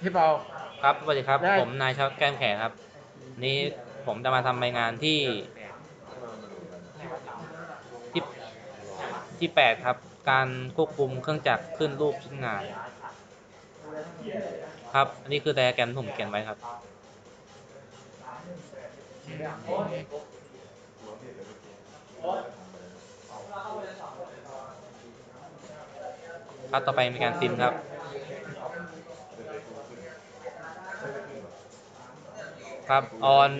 พี่เปา ครับสวัสดีครับ ได้ ผมนายชาวแก้มแขกครับ นี้ผมจะมาทำรายงานที่ที่ที่แปดครับ การควบคุมเครื่องจักรขึ้นรูปชิ้นงาน ครับ อันนี้คือไดอะแกรมที่ผมเขียนไว้ครับ ครับ ต่อไปเป็นการซิมครับ ครับ on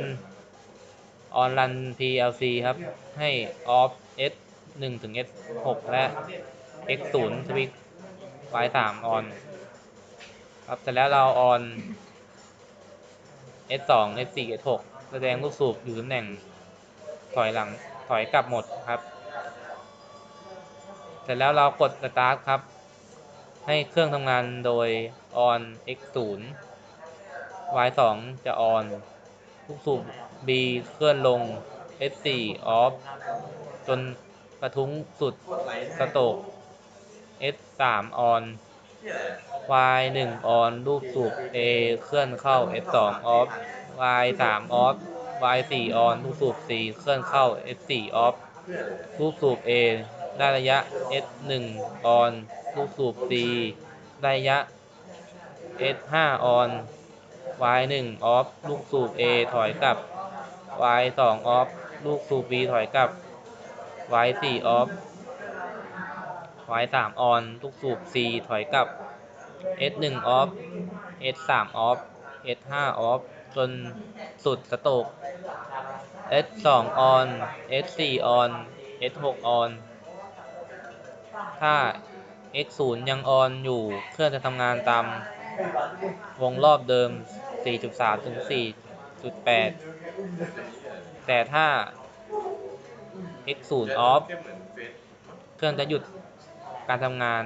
on run PLC ครับ ให้ off S 1ถึง S 6และ X 0 switch Y 3 on ครับเสร็จแล้วเรา on S 2 S 4 S 6แสดงลูกสูบอยู่ตำแหน่งถอยหลังถอยกลับหมดครับ เสร็จแล้วเรากด start ครับ ให้เครื่องทำงานโดย on X 0 Y 2จะ on ลูกสูบ B เคลื่อนลง S 4 off จนกระทุ้งสุดสโตก S 3 on Y 1 on ลูกสูบ A เคลื่อนเข้า S 2 off Y 3 off Y 4 on ลูกสูบ C เคลื่อนเข้า S 4 off ลูกสูบ A ได้ระยะ S 1 on ลูกสูบ C ได้ระยะ S 5 on Y 1 off ลูกสูบ A ถอยกลับ Y 2 off ลูกสูบ B ถอยกลับ Y 4 off Y 3 on ลูกสูบ C ถอยกลับ S 1 off S 3 off S 5 off จนสุดสโตก S 2 on S 4 on S 6 on ถ้า X 0ยัง on อยู่ เครื่องจะทำงานตามวงรอบเดิม 4.3 ถึง 4.8 แต่ถ้า X 0 off เครื่องจะหยุดการทำงาน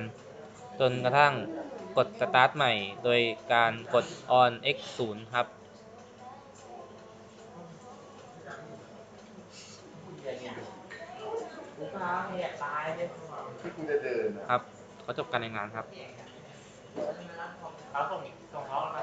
จนกระทั่งกด start ใหม่ โดยการกด on X 0ครับ ที่กูจะเดินอะครับ ขอจบการรายงานครับ เขาส่งส่งเขามา